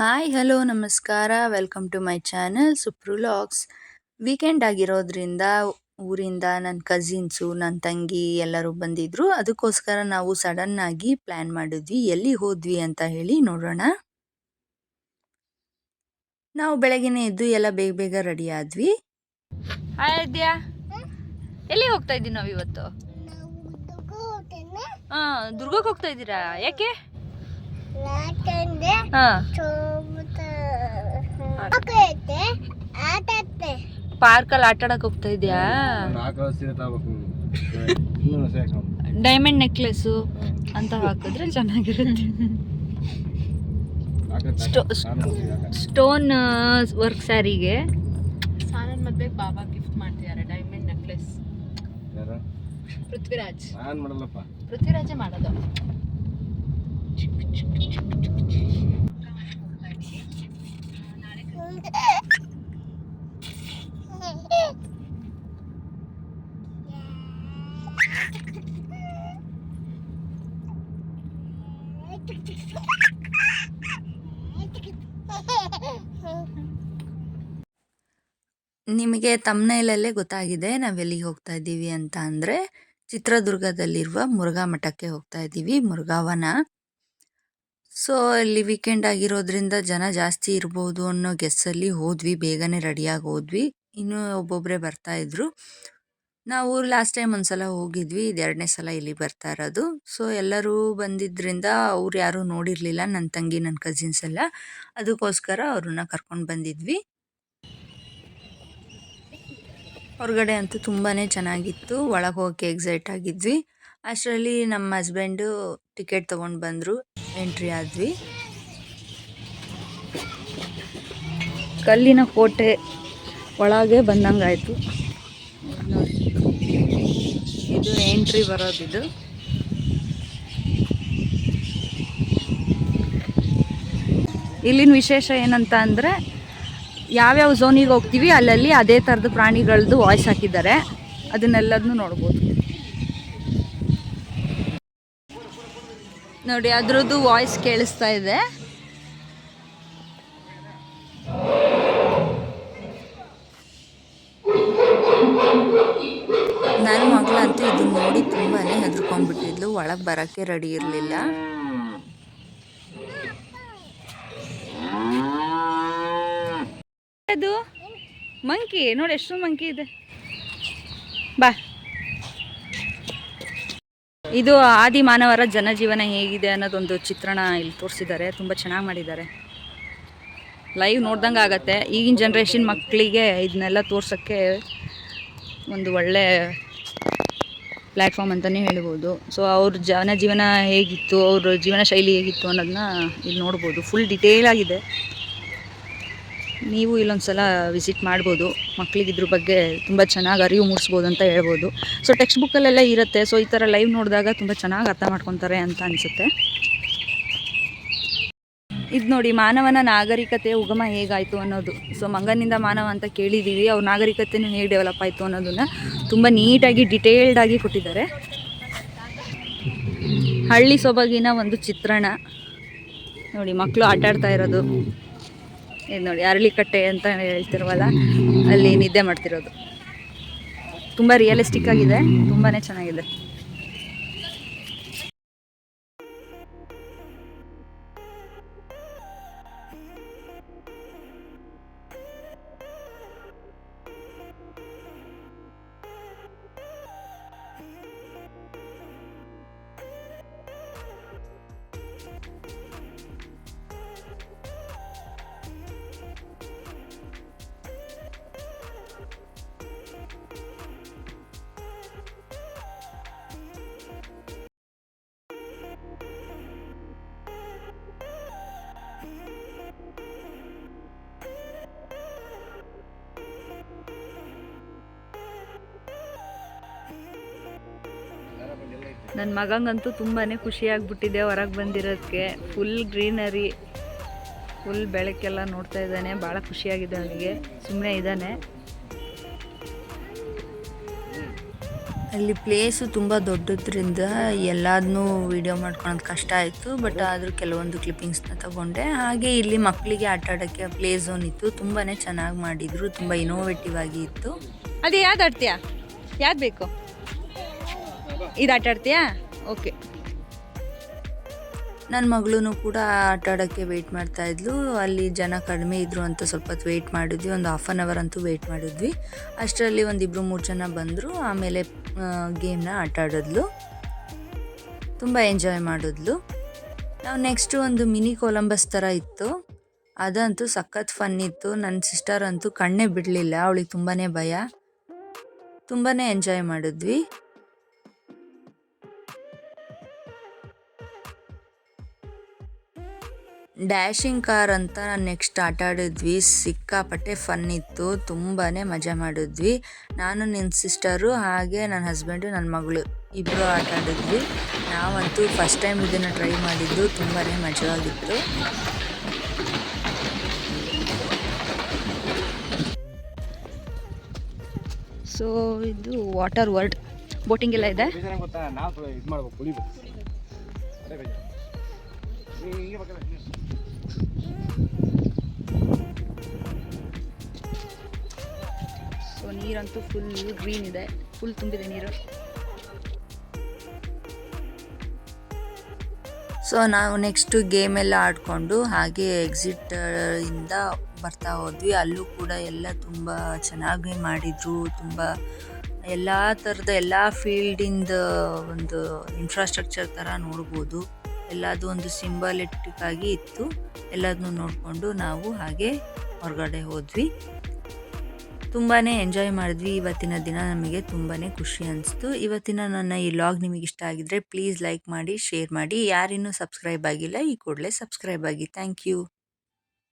Hi hello ನಮಸ್ಕಾರ. Welcome to my channel ಸುಪ್ರೂ ಲಾಕ್ಸ್ ವೀಕೆಂಡ್ ಆಗಿರೋದ್ರಿಂದ ಊರಿಂದ ನನ್ನ ಕಝಿನ್ಸು ನನ್ನ ತಂಗಿ ಎಲ್ಲರೂ ಬಂದಿದ್ರು. ಅದಕ್ಕೋಸ್ಕರ ನಾವು ಸಡನ್ ಆಗಿ ಪ್ಲಾನ್ ಮಾಡಿದ್ವಿ. ಎಲ್ಲಿ ಹೋದ್ವಿ ಅಂತ ಹೇಳಿ ನೋಡೋಣ. ನಾವು ಬೆಳಗ್ಗೆನೆ ಎದ್ದು ಎಲ್ಲ ಬೇಗ ಬೇಗ ರೆಡಿ ಆದ್ವಿ. ಎಲ್ಲಿ ಹೋಗ್ತಾ ಇದ್ದೀವಿ ನಾವು ಇವತ್ತು? ಹಾ ದುರ್ಗಕ್ಕೆ ಹೋಗ್ತಾ ಇದ್ದೀರಾ? ಯಾಕೆ? ಹಾ. ಪಾರ್ಕಲ್ಲಿ ಆಟ ಆಡಕ್ ಹೋಗ್ತಾ ಇದ್ಯಾ? ಡೈಮಂಡ್ ನೆಕ್ಲೆಸ್ ಅಂತ ಹಾಕಿದ್ರೆ ಚೆನ್ನಾಗಿರುತ್ತೆ. ಸ್ಟೋನ್ ವರ್ಕ್ ಸ್ಯಾರಿಗೆ ಸಾನನ್ ಮದ್ವೆಗೆ ಬಾಬಾ ಗಿಫ್ಟ್ ಮಾಡ್ತಿದ್ದಾರೆ ಡೈಮಂಡ್ ನೆಕ್ಲೆಸ್ ಪೃಥ್ವಿರಾಜ್. ನಾನ್ ಮಾಡಲ್ಲಪ್ಪ. ಪೃಥ್ವಿರಾಜೇ ಮಾಡೋದು. ನಿಮಗೆ ತಮ್ಮನೇಲಲ್ಲೇ ಗೊತ್ತಾಗಿದೆ ನಾವೆಲ್ಲಿಗೆ ಹೋಗ್ತಾ ಇದ್ದೀವಿ ಅಂತ ಅಂದರೆ ಚಿತ್ರದುರ್ಗದಲ್ಲಿರುವ ಮುರುಘಾ ಮಠಕ್ಕೆ ಹೋಗ್ತಾ ಇದ್ದೀವಿ ಮುರುಘಾವನ. ಸೊ, ಅಲ್ಲಿ ವೀಕೆಂಡ್ ಆಗಿರೋದ್ರಿಂದ ಜನ ಜಾಸ್ತಿ ಇರ್ಬೋದು ಅನ್ನೋ ಗೆಸ್ಸಲ್ಲಿ ಹೋದ್ವಿ, ಬೇಗನೆ ರೆಡಿಯಾಗಿ ಹೋದ್ವಿ. ಇನ್ನೂ ಒಬ್ಬೊಬ್ಬರೇ ಬರ್ತಾ ಇದ್ರು. ನಾವು ಲಾಸ್ಟ್ ಟೈಮ್ ಒಂದ್ಸಲ ಹೋಗಿದ್ವಿ, ಇದು ಎರಡನೇ ಸಲ ಇಲ್ಲಿ ಬರ್ತಾ ಇರೋದು. ಸೊ ಎಲ್ಲರೂ ಬಂದಿದ್ರಿಂದ ಅವ್ರು ಯಾರೂ ನೋಡಿರಲಿಲ್ಲ ನನ್ನ ತಂಗಿ ನನ್ನ ಕಸಿನ್ಸ್ ಎಲ್ಲ. ಅದಕ್ಕೋಸ್ಕರ ಅವ್ರನ್ನ ಕರ್ಕೊಂಡು ಬಂದಿದ್ವಿ. ಹೊರಗಡೆ ಅಂತೂ ತುಂಬಾ ಚೆನ್ನಾಗಿತ್ತು. ಒಳಗೆ ಹೋಗೋಕ್ಕೆ ಎಕ್ಸೈಟ್ ಆಗಿದ್ವಿ. ಅಷ್ಟರಲ್ಲಿ ನಮ್ಮ ಹಸ್ಬೆಂಡು ಟಿಕೆಟ್ ತೊಗೊಂಡು ಬಂದರು. ಎಂಟ್ರಿ ಆದ್ವಿ. ಕಲ್ಲಿನ ಕೋಟೆ ಒಳಗೆ ಬಂದಂಗಾಯಿತು. ಇದು ಎಂಟ್ರಿ ಬರೋದಿದು ಇಲ್ಲಿನ ವಿಶೇಷ ಏನಂತ ಅಂದರೆ ಯಾವ್ಯಾವ ಝೋನಿಗೆ ಹೋಗ್ತೀವಿ ಅಲ್ಲಲ್ಲಿ ಅದೇ ಥರದ ಪ್ರಾಣಿಗಳದ್ದು ವಾಯ್ಸ್ ಹಾಕಿದ್ದಾರೆ. ಅದನ್ನೆಲ್ಲದನ್ನು ನೋಡ್ಬೋದು. ನೋಡಿ ಅದ್ರದ್ದು ವಾಯ್ಸ್ ಕೇಳಿಸ್ತಾ ಇದೆ. ನನ್ನ ಮಗಳಂತೂ ಇದು ನೋಡಿ ತುಂಬಾ ಹೆದರ್ಕೊಂಡ್ಬಿಟ್ಟಿದ್ಲು. ಒಳಗೆ ಬರೋಕ್ಕೆ ರೆಡಿ ಇರಲಿಲ್ಲ. ಅದು? ಮಂಕಿ ನೋಡಿ ಎಷ್ಟು ಮಂಕಿ ಇದೆ. ಬಾ. ಇದು ಆದಿ ಮಾನವರ ಜನಜೀವನ ಹೇಗಿದೆ ಅನ್ನೋದೊಂದು ಚಿತ್ರಣ ಇಲ್ಲಿ ತೋರಿಸಿದ್ದಾರೆ. ತುಂಬ ಚೆನ್ನಾಗಿ ಮಾಡಿದ್ದಾರೆ. ಲೈವ್ ನೋಡ್ದಂಗೆ ಆಗತ್ತೆ. ಈಗಿನ ಜನ್ರೇಷನ್ ಮಕ್ಕಳಿಗೆ ಇದನ್ನೆಲ್ಲ ತೋರ್ಸೋಕ್ಕೆ ಒಂದು ಒಳ್ಳೆ ಪ್ಲ್ಯಾಟ್ಫಾರ್ಮ್ ಅಂತಲೇ ಹೇಳ್ಬೋದು. ಸೊ ಅವ್ರ ಜನಜೀವನ ಹೇಗಿತ್ತು, ಅವ್ರ ಜೀವನ ಶೈಲಿ ಹೇಗಿತ್ತು ಅನ್ನೋದನ್ನ ಇಲ್ಲಿ ನೋಡ್ಬೋದು. ಫುಲ್ ಡಿಟೇಲ್ ಆಗಿದೆ. ನೀವು ಇಲ್ಲೊಂದು ಸಲ ವಿಸಿಟ್ ಮಾಡ್ಬೋದು. ಮಕ್ಕಳಿಗೆ ಇದ್ರ ಬಗ್ಗೆ ತುಂಬ ಚೆನ್ನಾಗಿ ಅರಿವು ಮೂಡಿಸ್ಬೋದು ಅಂತ ಹೇಳ್ಬೋದು. ಸೊ ಟೆಕ್ಸ್ಟ್ ಬುಕ್ಕಲ್ಲೆಲ್ಲ ಇರುತ್ತೆ. ಸೊ ಈ ಥರ ಲೈವ್ ನೋಡಿದಾಗ ತುಂಬ ಚೆನ್ನಾಗಿ ಅರ್ಥ ಮಾಡ್ಕೊತಾರೆ ಅಂತ ಅನಿಸುತ್ತೆ. ಇದು ನೋಡಿ ಮಾನವನ ನಾಗರಿಕತೆ ಉಗಮ ಹೇಗಾಯಿತು ಅನ್ನೋದು. ಸೊ ಮಂಗನಿಂದ ಮಾನವ ಅಂತ ಕೇಳಿದ್ದೀವಿ ಅವ್ರ ನಾಗರಿಕತೆನೂ ಹೇಗೆ ಡೆವಲಪ್ ಆಯಿತು ಅನ್ನೋದನ್ನು ತುಂಬ ನೀಟಾಗಿ ಡಿಟೇಲ್ಡಾಗಿ ಕೊಟ್ಟಿದ್ದಾರೆ. ಹಳ್ಳಿ ಸೊಬಗಿನ ಒಂದು ಚಿತ್ರಣ. ನೋಡಿ ಮಕ್ಕಳು ಆಟಾಡ್ತಾ ಇರೋದು. ಇದು ನೋಡಿ ಅರಳಿಕಟ್ಟೆ ಅಂತ ಹೇಳ್ತಿರುವಲ್ಲ ಅಲ್ಲಿ ನಿದ್ದೆ ಮಾಡ್ತಿರೋದು. ತುಂಬ ರಿಯಲಿಸ್ಟಿಕ್ ಆಗಿದೆ ತುಂಬಾ ಚೆನ್ನಾಗಿದೆ. ನನ್ನ ಮಗಂಗಂತೂ ತುಂಬಾ ಖುಷಿಯಾಗ್ಬಿಟ್ಟಿದೆ ಹೊರಗೆ ಬಂದಿರೋದಕ್ಕೆ ಫುಲ್ ಗ್ರೀನರಿ ಫುಲ್ ಬೆಳಕೆಲ್ಲ ನೋಡ್ತಾ ಇದ್ದಾನೆ. ಭಾಳ ಖುಷಿಯಾಗಿದೆ ಅವನಿಗೆ. ಸುಮ್ಮನೆ ಇದ್ದಾನೆ. ಅಲ್ಲಿ ಪ್ಲೇಸು ತುಂಬ ದೊಡ್ಡದ್ರಿಂದ ಎಲ್ಲದನ್ನೂ ವಿಡಿಯೋ ಮಾಡ್ಕೊಳೋದು ಕಷ್ಟ ಆಯಿತು. ಬಟ್ ಆದರೂ ಕೆಲವೊಂದು ಕ್ಲಿಪ್ಪಿಂಗ್ಸ್ನ ತಗೊಂಡೆ. ಹಾಗೆ ಇಲ್ಲಿ ಮಕ್ಕಳಿಗೆ ಆಟ ಆಡೋಕ್ಕೆ ಪ್ಲೇ ಝೋನ್ ಇತ್ತು. ತುಂಬಾ ಚೆನ್ನಾಗಿ ಮಾಡಿದರು. ತುಂಬ ಇನೋವೇಟಿವ್ ಆಗಿ ಇತ್ತು. ಅದೇ ಯಾವ್ದು ಆಡ್ತೀಯಾ? ಯಾವ್ದು ಬೇಕು? ಇದು ಆಟ ಆಡ್ತೀಯಾ? ಓಕೆ ನನ್ನ ಮಗಳೂ ಕೂಡ ಆಟ ಆಡೋಕ್ಕೆ ವೆಯ್ಟ್ ಮಾಡ್ತಾ ಇದ್ಲು. ಅಲ್ಲಿ ಜನ ಕಡಿಮೆ ಇದ್ರು ಅಂತ ಸ್ವಲ್ಪ ಹೊತ್ತು ವೆಯ್ಟ್ ಮಾಡಿದ್ವಿ. ಒಂದು ಹಾಫ್ ಆನ್ ಅವರ್ ಅಂತೂ ವೆಯ್ಟ್ ಮಾಡಿದ್ವಿ. ಅಷ್ಟರಲ್ಲಿ ಒಂದು ಇಬ್ಬರು ಮೂರು ಜನ ಬಂದರು. ಆಮೇಲೆ ಗೇಮ್ನ ಆಟ ಆಡಿದ್ಲು. ತುಂಬ ಎಂಜಾಯ್ ಮಾಡಿದ್ಲು. ನಾವು ನೆಕ್ಸ್ಟು ಒಂದು ಮಿನಿ ಕೊಲಂಬಸ್ ಥರ ಇತ್ತು. ಅದಂತೂ ಸಖತ್ ಫನ್ ಇತ್ತು. ನನ್ನ ಸಿಸ್ಟರ್ ಅಂತೂ ಕಣ್ಣೇ ಬಿಡಲಿಲ್ಲ. ಅವಳಿಗೆ ತುಂಬಾ ಭಯ. ತುಂಬಾ ಎಂಜಾಯ್ ಮಾಡಿದ್ವಿ. ಡ್ಯಾಶಿಂಗ್ ಕಾರ್ ಅಂತ ನೆಕ್ಸ್ಟ್ ಆಟ ಆಡಿದ್ವಿ. ಸಿಕ್ಕಾಪಟ್ಟೆ ಫನ್ ಇತ್ತು. ತುಂಬಾ ಮಜಾ ಮಾಡಿದ್ವಿ. ನಾನು ನಿನ್ನ ಸಿಸ್ಟರು ಹಾಗೆ ನನ್ನ ಹಸ್ಬೆಂಡು ನನ್ನ ಮಗಳು ಇಬ್ಬರು ಆಟ ಆಡಿದ್ವಿ. ನಾವಂತೂ ಫಸ್ಟ್ ಟೈಮ್ ಇದನ್ನು ಟ್ರೈ ಮಾಡಿದ್ದು. ತುಂಬಾ ಮಜವಾಗಿತ್ತು ಸೊ ಇದು ವಾಟರ್ ವರ್ಲ್ಡ್ ಬೋಟಿಂಗ್ ಎಲ್ಲ ಇದೆ? ಸೊ ನೀರಂತೂ ಫುಲ್ ಗ್ರೀನ್ ಇದೆ. ಫುಲ್ ತುಂಬಿದೆ ನೀರು. ಸೊ ನಾವು ನೆಕ್ಸ್ಟು ಗೇಮೆಲ್ಲ ಆಡಿಕೊಂಡು ಹಾಗೆ ಎಕ್ಸಿಟ್ ಇಂದ ಬರ್ತಾ ಹೋದ್ವಿ. ಅಲ್ಲೂ ಕೂಡ ಎಲ್ಲ ತುಂಬ ಚೆನ್ನಾಗಿ ಮಾಡಿದ್ರು. ತುಂಬ ಎಲ್ಲ ಥರದ ಎಲ್ಲ ಫೀಲ್ಡಿಂದ ಒಂದು ಇನ್ಫ್ರಾಸ್ಟ್ರಕ್ಚರ್ ಥರ ನೋಡ್ಬೋದು. ಎಲ್ಲದು ಒಂದು ಸಿಂಬಲಿಟಿಕ್ ಆಗಿ ಇತ್ತು. ಎಲ್ಲದನ್ನು ನೋಡಿಕೊಂಡು ನಾವು ಹಾಗೆ ಹೊರಗಡೆ ಹೋದ್ವಿ. ತುಂಬಾ ಎಂಜಾಯ್ ಮಾಡಿದ್ವಿ. ಇವತ್ತಿನ ದಿನ ನಮಗೆ ತುಂಬಾ ಖುಷಿ ಅನಿಸ್ತು. ಇವತ್ತಿನ ನನ್ನ ಈ ಲಾಗ್ ನಿಮಗೆ ಇಷ್ಟ ಆಗಿದ್ರೆ ಪ್ಲೀಸ್ ಲೈಕ್ ಮಾಡಿ ಶೇರ್ ಮಾಡಿ. ಯಾರಿನ್ನೂ ಸಬ್ಸ್ಕ್ರೈಬ್ ಆಗಿಲ್ಲ, ಈ ಕೂಡಲೇ ಸಬ್ಸ್ಕ್ರೈಬ್ ಆಗಿ. Thank you